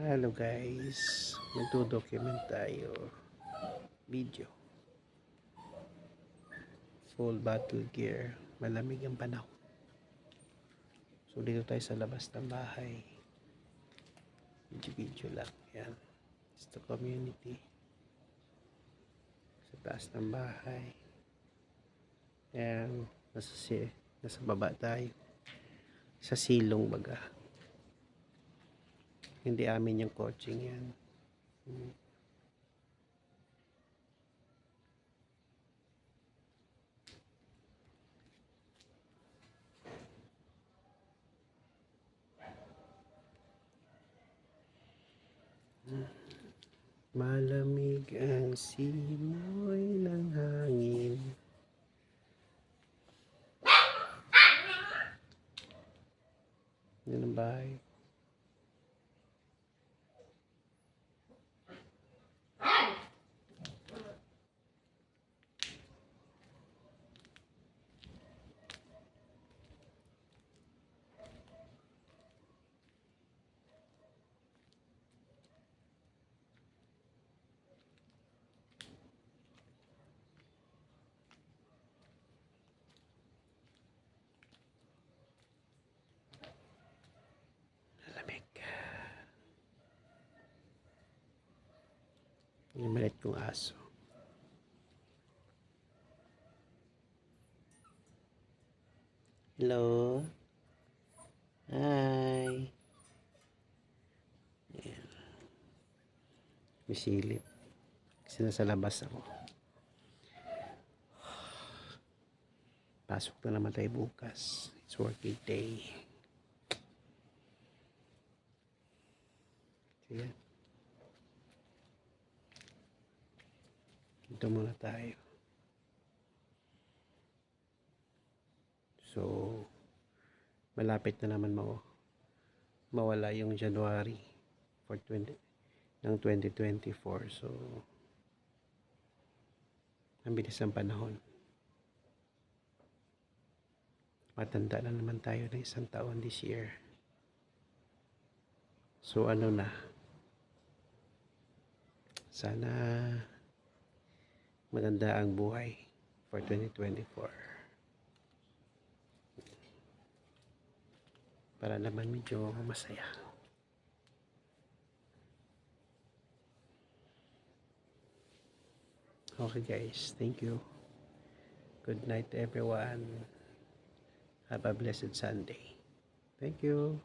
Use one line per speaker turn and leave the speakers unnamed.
Hello guys, magdo-document tayo. Video. Full battle gear. Malamig ang panahon. So dito tayo sa labas ng bahay. Video-video lang. Yan. It's the community. Sa taas ng bahay. Yan. Nasa, si, nasa baba tayo. Sa silong baga. Hindi amin yung coaching yan. Malamig ang simoy ng hangin. Yan ang bahay. Malamig. Yung maliit kong aso. Hello? Hi. Ayan. Misilip. Kasi nasa labas ako. Pasok na naman tayo bukas. It's working day. So, yan. Dito muna tayo. So, malapit na naman mo mawala yung January for 20 ng 2024. So, ang bilis ng panahon. Matanda na naman tayo ng isang taon this year. So, ano na? Sana maganda ang buhay for 2024. Para naman medyo masaya. Okay guys, thank you. Good night everyone. Have a blessed Sunday. Thank you.